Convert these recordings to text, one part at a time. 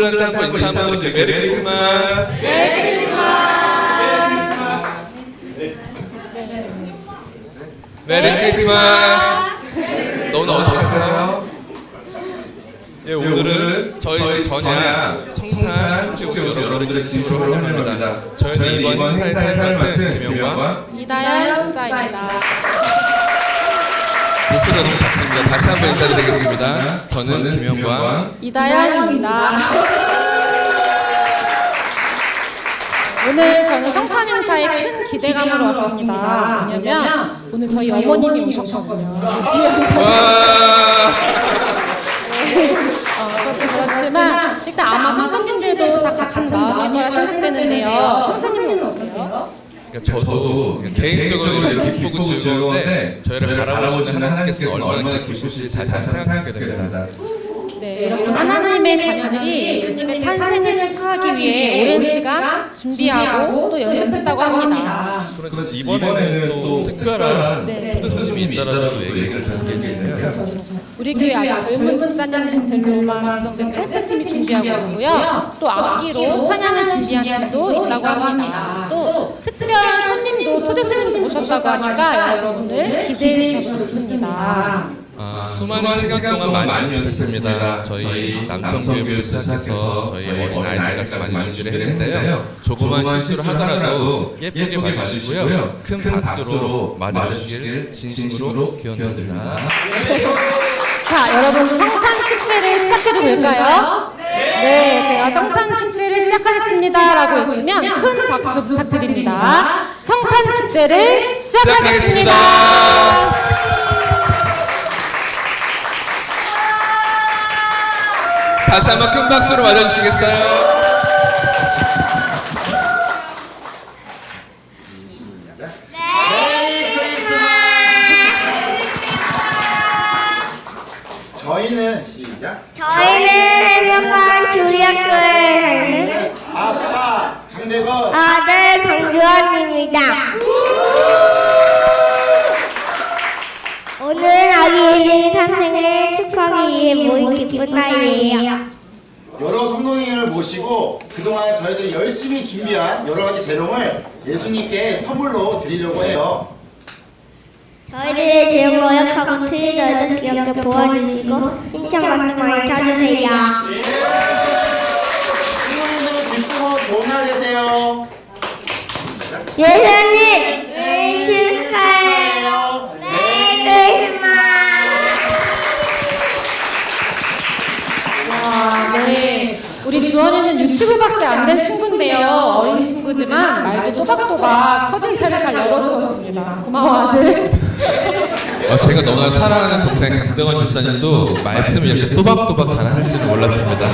친구들한테 한번 인사 한번 드릴게요. 메리 크리스마스. 메리 크리스마스. 너무 너무 좋으세요? 예, 오늘은 저희 전야 성탄 축제로 여러분들의 진심으로 환영합니다. 저희는 이번 행사에 사용할 만큼 김영과 이다연 집사입니다. 목소리가 너무 작습니다. 다시 한번 인사드리겠습니다. 저는 김영과 이다연입니다. 오늘 저는 성탄 행사에 큰 기대감으로 왔습니다. 왜냐면 오늘 저희 어머님이 오셨거든요. 뒤에 어, 그렇지만 일단 아마 선생님들도 다 같은 마음일 거라 생각되는데요. 선생님은? 그러니까 저도 개인적으로 이렇게 기쁘고 즐거운데 저희를 바라보시는 하나님께서는 얼마나 기쁘실지 다시 한번 생각하게 됩니다. 네, 이렇게 하나님의 자녀들이 예수님의 탄생을 축하하기 위해 오랜 시간 준비하고 또 연습했다고 합니다. 그래서 이번에는 또 특별한 초대 손님이 있다라고 얘기를 듣겠네요. 우리 교회 아주 젊은 집사님들만 구성된 테스트팀이 준비하고 있고요. 또 악기로 찬양을 준비한 팀도 있다고 합니다. 또 특별한 손님도 초대 손님도 오셨다고 하니까 여러분들 기대해 주셔도 좋습니다. 아, 수많은 시간 동안 많이 연습했습니다. 저희 남성교육을 시작해서 저희 어린 아이들까지 많이 준비를 했는데요. 조그만 실수를 하더라도 예쁘게 봐주시고요. 큰 박수로 맞아주시길 진심으로 기원드립니다. 자, 여러분 성탄 축제를 시작해도 될까요? 네, 제가 성탄 축제를 시작하겠습니다라고 했으면 큰 박수 부탁드립니다. 성탄 축제를 시작하겠습니다. 다시 한번 큰 박수로 맞아주시겠어요? 메리 크리스마스! 저희는 시작. 저희는 강주원입니다. 오늘 아기 예린 탄생을 축하하기 위해 모인 기쁜 날이에요. 여러 성도님을 모시고 그동안 저희들이 열심히 준비한 여러 가지 재롱을 예수님께 선물로 드리려고 해요. 저희를 제일 모욕하고 틀린 저희들 귀엽게 보아주시고 신청받는 많이 찾으세요. 신부님들은 기쁘고 좋은 날 되세요. 예수님 생일 축하해요. 메리 크리스마스. 와, 네. 우리 주원이는 유치부밖에 안 된 친구인데요. 어린 친구지만 말도 또박또박 첫인사를 잘 열어주었습니다. 고마워 아들. 어, 제가 너무나 사랑하는 동생 강대건 집사님도 말씀을 이렇게 또박또박 잘할 줄 몰랐습니다.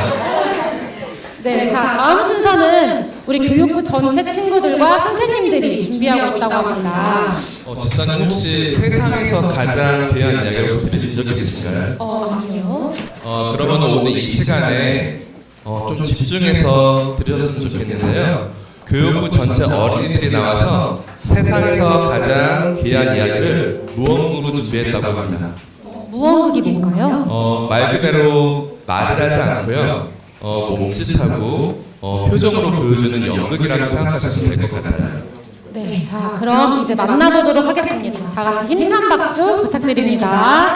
네, 자 다음 순서는 우리 교육부 전체 친구들과 선생님들이 준비하고 있다고 합니다. 어, 집사님 혹시 세상에서 가장 귀한 이야기를 들으신 적 있으실까요? 어, 아니요. 어, 그러면 오늘 이 시간에 어, 좀 집중해서 들으셨으면 좋겠는데요. 교육부 전체 어린이들이 나와서 세상에서 가장 귀한 이야기를 무언으로 준비했다고 합니다. 무언극이 뭔가요? 어, 말 그대로 말을 하지 않고요. 어, 몸짓하고 어, 표정으로 보여주는 연극이라고 생각하시면 될 것 같아요. 네, 자 그럼 이제 만나보도록 하겠습니다. 다 같이 힘찬 박수 부탁드립니다.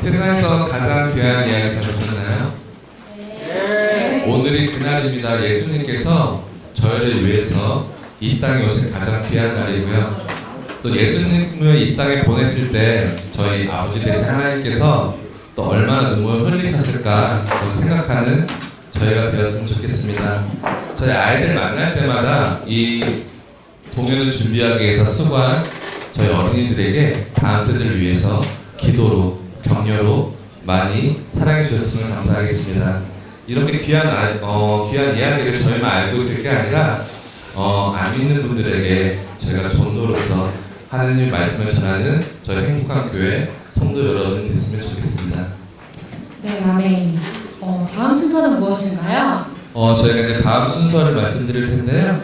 세상에서 가장 귀한 이야기 잘 보셨나요? 오늘이 그날입니다. 예수님께서 저희를 위해서 이 땅에 오신 가장 귀한 날이고요. 또 예수님을 이 땅에 보냈을 때 저희 아버지 되신 하나님께서 또 얼마나 눈물을 흘리셨을까 또 생각하는 저희가 되었으면 좋겠습니다. 저희 아이들 만날 때마다 이 공연을 준비하기 위해서 수고한 저희 어린이들에게 다음 세대를 위해서 기도로 격려로 많이 사랑해 주셨으면 감사하겠습니다. 이렇게 귀한 아- 어, 귀한 이야기를 저희만 알고 있을 게 아니라 어, 안 믿는 분들에게 저희가 전도로서 하나님의 말씀을 전하는 저희 행복한 교회 성도 여러분 됐으면 좋겠습니다. 네, 아멘. 어, 다음 순서는 무엇인가요? 어, 저희가 이제 다음 순서를 말씀드릴 텐데요.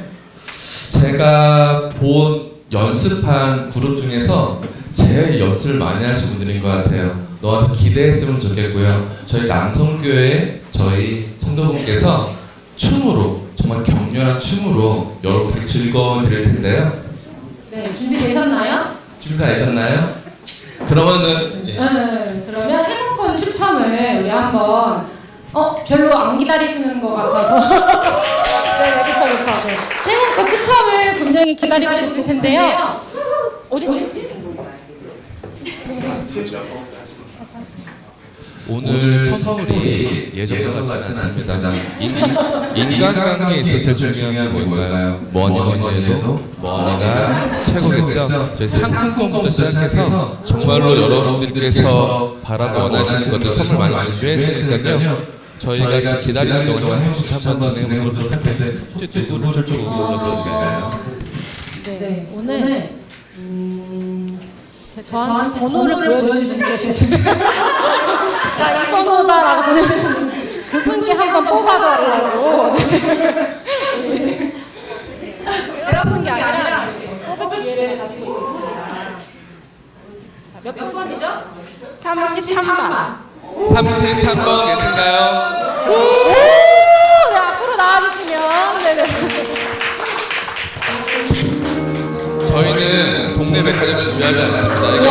제가 본 연습한 그룹 중에서 제일 연습을 많이 하신 분들인 것 같아요. 너한테 기대했으면 좋겠고요. 저희 남성교회 저희 성도분께서 춤으로 정말 격렬한 춤으로 여러분께 즐거움을 드릴 텐데요. 네, 준비되셨나요? 준비되셨나요? 그러면은 예. 네, 그러면 행복한 추첨을 우리 한번 어 별로 안 기다리시는 것 같아서 네, 그렇죠, 그렇죠. 네. 행복한 추첨을 분명히 기다리고 계실 텐데요. 어디 있지? 오늘 선물이 예전 같지는 않습니다. 인- 인간관계에 있어서 중요한 게 뭘까요? 뭐니 뭐니 해도 머니가 최고겠죠. 저희 상품부터 시작해서 정말로 여러분들께서 바라고 원하시는 것들 선물 많이 준비했으니까요. 저희가 지금 기다리는 동안 행주차 한번 진행해 보도록 할 텐데 누구를 저쪽으로 올려드려도 될까요? 네, 오늘 음, 제- 저한테 번호를 보여주신 계십니다. 나이 번호다라고 보내주신 그분께 한번 뽑아달라고. 네. 여러분 게 아니라 뽑을 기회를 가지고 있습니다. 자, 몇 번이죠? 33번. 33번 계신가요? 오! 네, 앞으로 나와주시면. 네네. 저희는 동네 백화점 준비하지 않습니다. 어디 거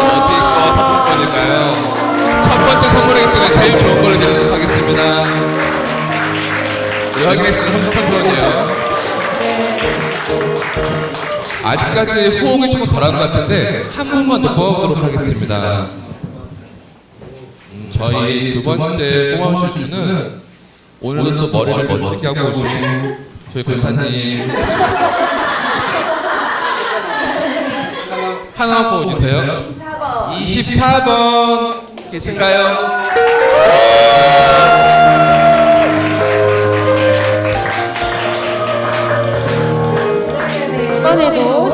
상품권일까요? 첫 번째 선물이기 때문에 제일 좋은 걸 드리도록 하겠습니다. 네, 확인했습니다. 33번이에요. 아직까지 호응이 조금 덜한 것 같은데 한 분만 더 뽑아보도록 하겠습니다. 음, 저희 두 번째 뽑아주실 분은 오늘도 머리를 멋지게 하고 오신 저희 권사님 하나만 뽑아주세요. 24번 계신가요? 이번에도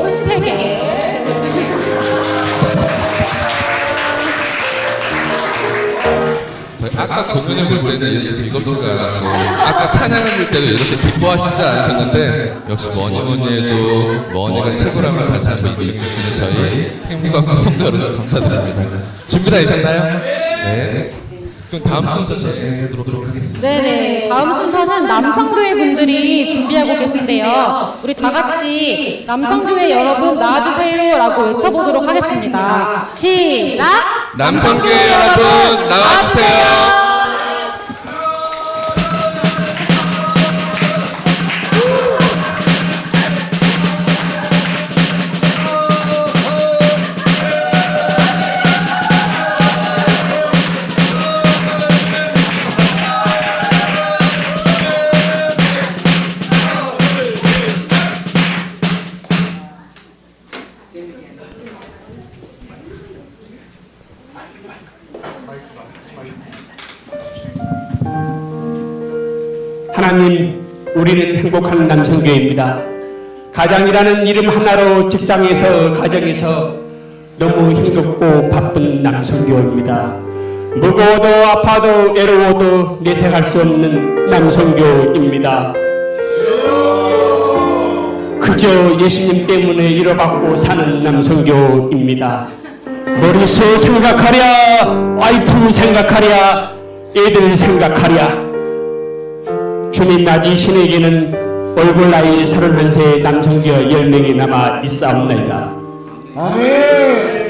아까 공연을 볼 때는 즐겁지가 않았고 아까 찬양을 볼 때도 이렇게 기뻐하시지 않으셨는데 역시 해도 뭐니가 최고라는 한번 인정해주시는 저희 행복한 성도 여러분 감사드립니다. 준비되셨나요? 네. 그럼 다음 순서 진행해보도록 하겠습니다. 네네. 다음 순서는 남성교회 분들이 준비하고 계신데요. 우리 다 같이 남성교회 여러분 나와주세요라고 외쳐보도록 하겠습니다. 시작! 남성교회 여러분 나와주세요. 하나님, 우리는 행복한 남성교회입니다. 가장이라는 이름 하나로 직장에서, 가정에서 너무 힘겹고 바쁜 남성교회입니다. 무거워도 아파도 외로워도 내색할 수 없는 남성교입니다. 그저 예수님 때문에 이뤄받고 사는 남성교입니다. 머릿속 생각하랴, 와이프 생각하랴, 애들 생각하랴. 주님 낮이 신에게는 얼굴 나이 31세 남성교 10명이 남아 있사옵나이다.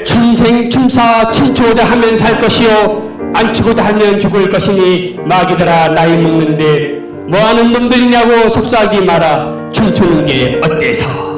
춘생 춘사 춘초자 하면 살 것이요 안 치고 달면 죽을 것이니 마귀들아 나이 먹는데 뭐하는 놈들이냐고 속삭이 마라 춤추는 게 어때서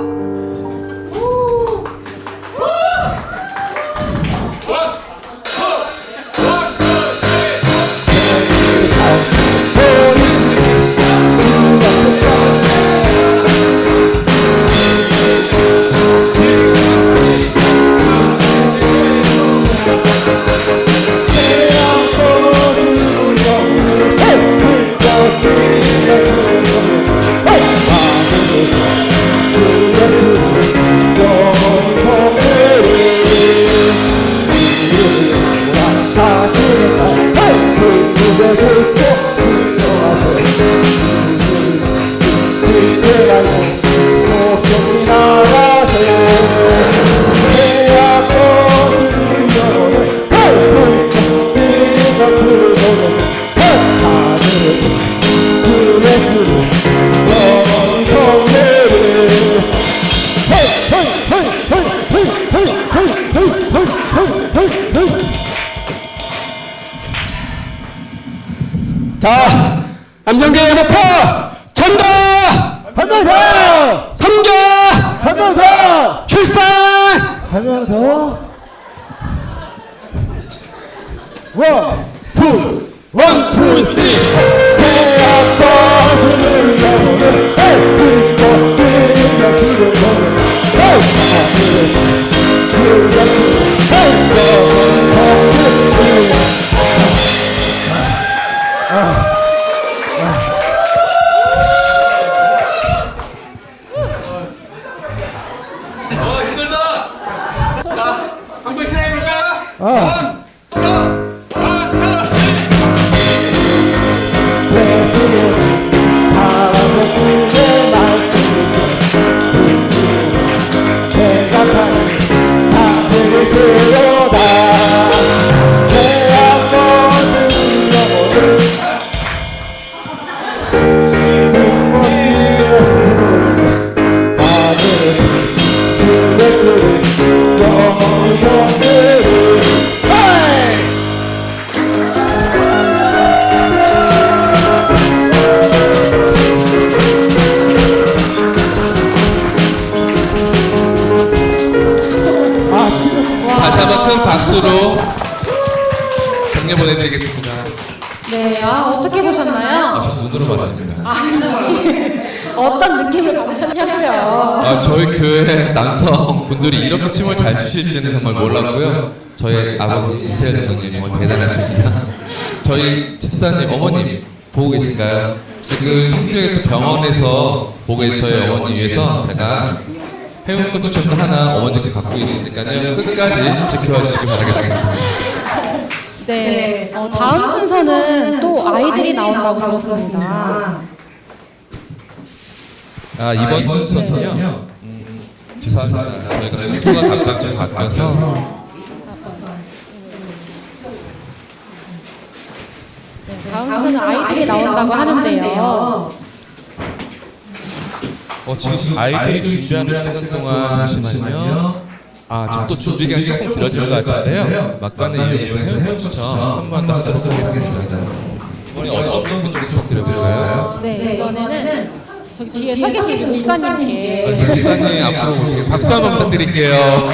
어 힘들다. 자 한 번씩 해볼까? 아. 박수로 격려 보내드리겠습니다. 네, 아, 어떻게 아, 보셨나요? 저 눈으로 봤습니다. 어떤 느낌을 받으셨냐고요? 아, 저희 교회 남성 분들이 이렇게 춤을 잘 추실지는 정말 몰랐고요. 저희 아버님 이세열 장님 정말 대단하십니다. 저희 집사님 어머님 보고 계신가요? 지금 또 병원에서 보고 계신 저희 어머니 위해서 제가 해운권 추천도 하나 어머님께 갖고 있으니까요. 끝까지 지켜봐 주시기 바라겠습니다. 네, 어, 다음 순서는 또 아이들이 나온다고 들었습니다. 아 이번 순서는요. 음, 죄송합니다. 저희가 순서가 각각 좀 바뀌어서 다음 순서는 아이들이 나온다고 하는데요. 어, 지금 아이들이 준비하는 시간 동안 잠시만요. 아, 저또 준비 기간이 조금 길어질 것 같은데요. 막간에 이어서 해운 추천 한번 더 하도록 하겠습니다. 이번에 어떤 분들이 부탁드려볼까요? 네, 이번에는 저기 뒤에 서 계신 목사님께 목사님 앞으로 오시겠습니다. 박수 한번 부탁드릴게요.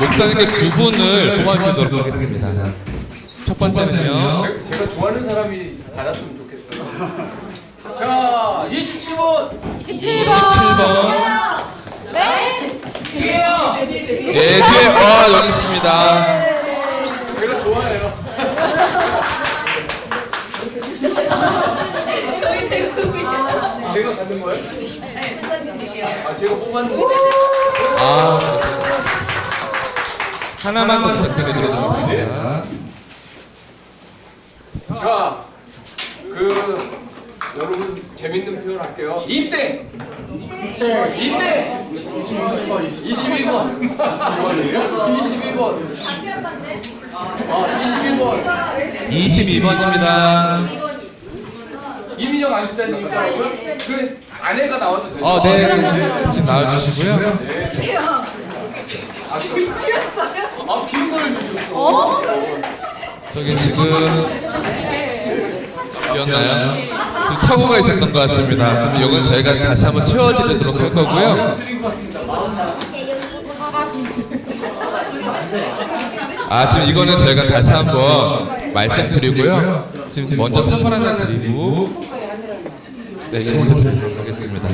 목사님께 두 분을 뽑아주도록 하겠습니다. 첫 번째는요. 제가 좋아하는 사람이 받았으면 좋겠어요. 자, 27번. 17번. 네, 뒤에, 와, 여기 있습니다. 제가 좋아해요. 제가 받는 거예요? 아, 제가 뽑았는데. 아, 하나만 더 부탁드리도록 하겠습니다. 자, 그 여러분 재밌는 표현 할게요. 입대. 22번. 22번. 아, 22번. 22번입니다. 이민영 안수사님입니다. 그 아내가 나와도 되죠? 어, 네, 네, 네. 지금 나와주시고요. 아, 피, 아, 피 빈번을 주셨어. 저기 지금 비었나요? 지금 착오가 있었던 것 같습니다. 그럼 이건 저희가 다시 한번 채워드리도록 할 거고요. 아 지금 이거는 저희가 다시 한번 말씀드리고요. 지금 먼저 선물 하나 드리고 네 이거 먼저 드리도록 하겠습니다.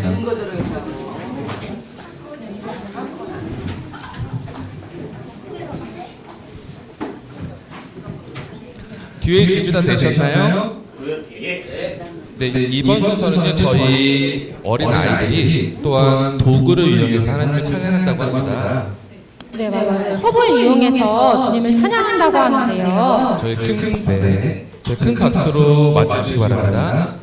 뒤에 준비 다 되셨나요? 네, 이번 순서는요 저희 어린 아이들이 또한 도구를 이용해서 하나님을 찬양한다고 합니다. 네, 맞아요. 컵을 이용해서 주님을 찬양한다고 하는데요. 저희 큰, 네, 저희 큰 박수로 맞주시기 바랍니다.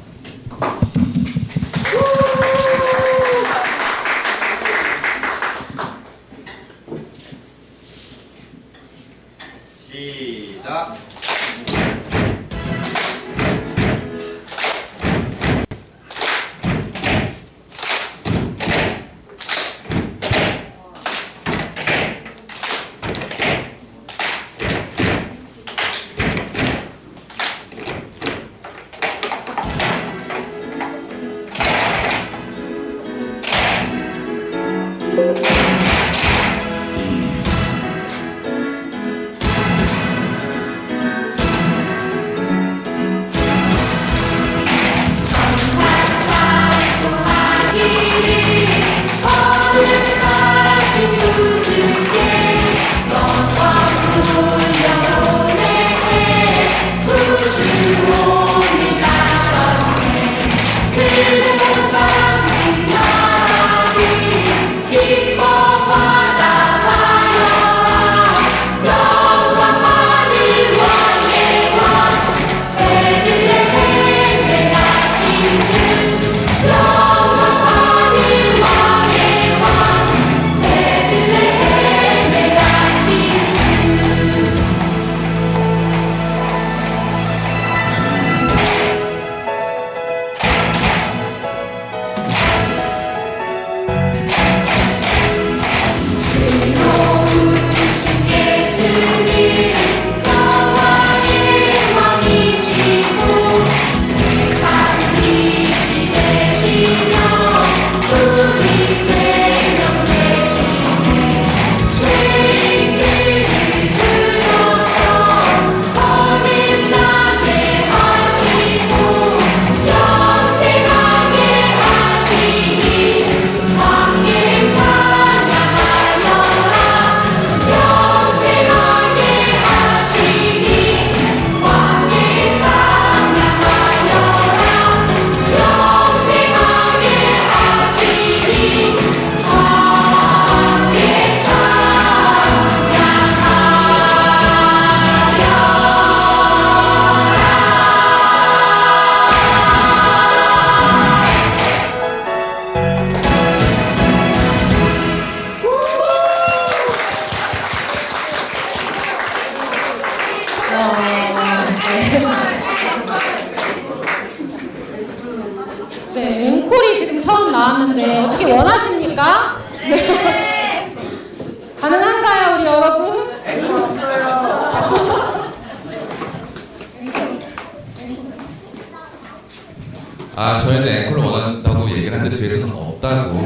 아 저희는 앵콜을 원한다고 얘기를 하는데 뒤에서는 없다고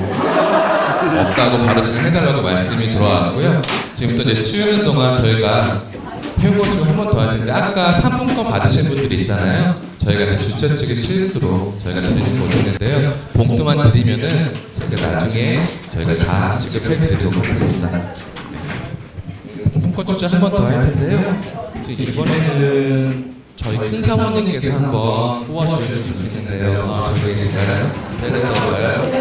없다고 바로 지금 해달라고 말씀이 들어왔고요. 지금부터 이제 추우는 동안 저희가 회원을 한번 더할 텐데 아까 상품권 받으신 분들이 있잖아요. 저희가 그 주최 측의 실수로 저희가 드리지 못했는데요. 봉투만 드리면은 저희가 나중에 저희가 다 지급해 드리도록 하겠습니다. 상품권 추첨 한번 더 할 텐데요. 지금 이번에는 저희 큰 사모님께서 한번 뽑아주셨으면 좋겠는데요. 아, 저기 계시나요? 제가 뽑아요.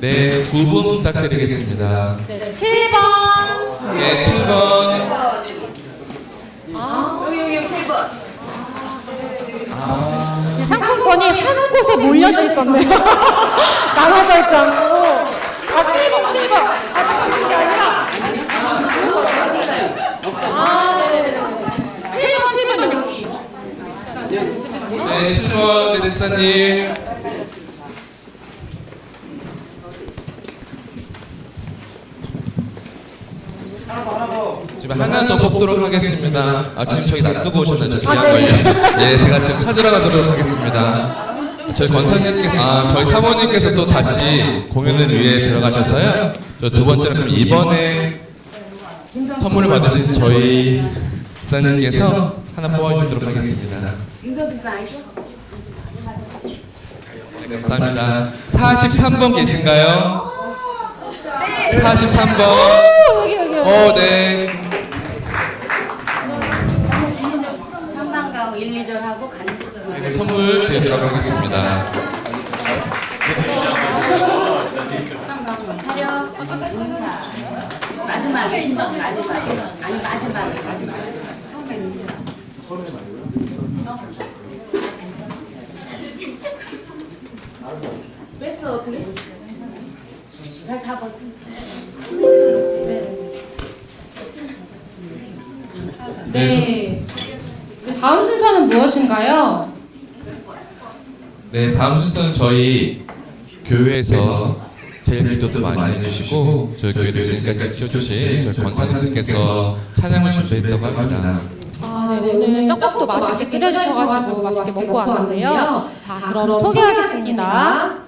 네, 두 분 부탁드리겠습니다. 네, 7번. 네, 7번. 네, 상품권이 한 곳에 몰려져 있었네요. 나눠져 있지 않고. 네, 네, 네, 하겠습니다. 아, 지금 저기 놔두고 오셨나요? 저기 아, 제가 지금 찾으러 가도록 하겠습니다. 저희 권사님께서, 아, 저희 사모님께서 또 다시 공연을 위해 들어가셔서요. 저 두 번째로 그럼 이번에 선물을 받으신 저희 집사님께서 하나 뽑아주도록 하겠습니다. 네, 감사합니다. 43번 계신가요? 43번. 여기 여기 여기. 어, 네. 선물 드리도록 하겠습니다. 타려 인사 마지막에 마지막에 아니 마지막에 마지막에 처음에 인사 뺐어 어떻게 잘 잡아 네. 다음 순서는 무엇인가요? 네, 다음 순서는 저희 교회에서 제일 기도도 많이 해주시고 저희 교회를 지금까지 지켜주신 저희 권사님께서 찬양을 준비했다고 합니다. 아, 네, 오늘 떡국도 맛있게 끓여주셔가지고 맛있게 먹고 왔는데요. 자, 그럼 소개하겠습니다.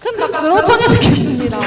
큰 박수로 청해 듣겠습니다.